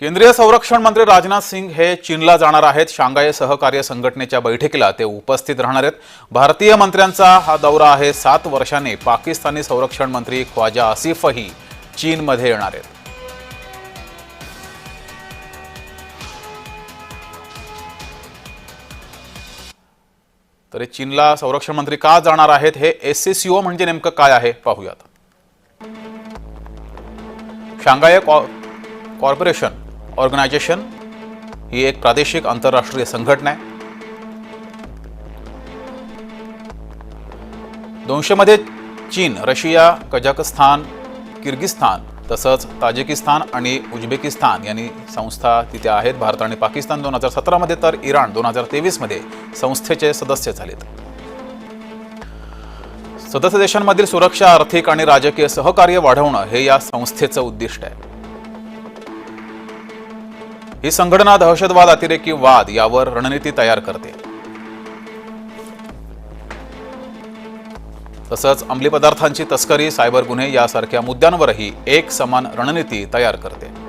केंद्रीय संरक्षण मंत्री राजनाथ सिंग हे चीनला जाणार आहेत. शांघाय सहकार्य संघटनेच्या बैठकीला ते उपस्थित राहणार आहेत. भारतीय मंत्र्यांचा हा दौरा आहे. सात वर्षाने पाकिस्तानी संरक्षण मंत्री ख्वाजा आसिफही चीनमध्ये येणार आहेत. तरी चीनला संरक्षण मंत्री का जाणार आहेत हे एस सी म्हणजे नेमकं काय आहे? पाहूयात. शांघाय कॉ- कॉर्पोरेशन ऑर्गनायझेशन ही एक प्रादेशिक आंतरराष्ट्रीय संघटना आहे. दोनशेमध्ये चीन रशिया कझाकस्तान किर्गिस्तान तसंच ताजिकिस्तान आणि उझबेकिस्तान यांनी संस्था तिथे आहेत. भारत आणि पाकिस्तान दोन हजार सतरामध्ये तर इराण दोन हजार तेवीसमध्ये संस्थेचे सदस्य झालेत. सदस्य देशांमधील सुरक्षा आर्थिक आणि राजकीय सहकार्य वाढवणं हे या संस्थेचं उद्दिष्ट आहे. ही संघटना दहशतवाद अतिरेकी वाद यावर रणनीती तयार करते. तसंच अंमली पदार्थांची तस्करी सायबर गुन्हे यासारख्या मुद्द्यांवरही एक समान रणनीती तयार करते.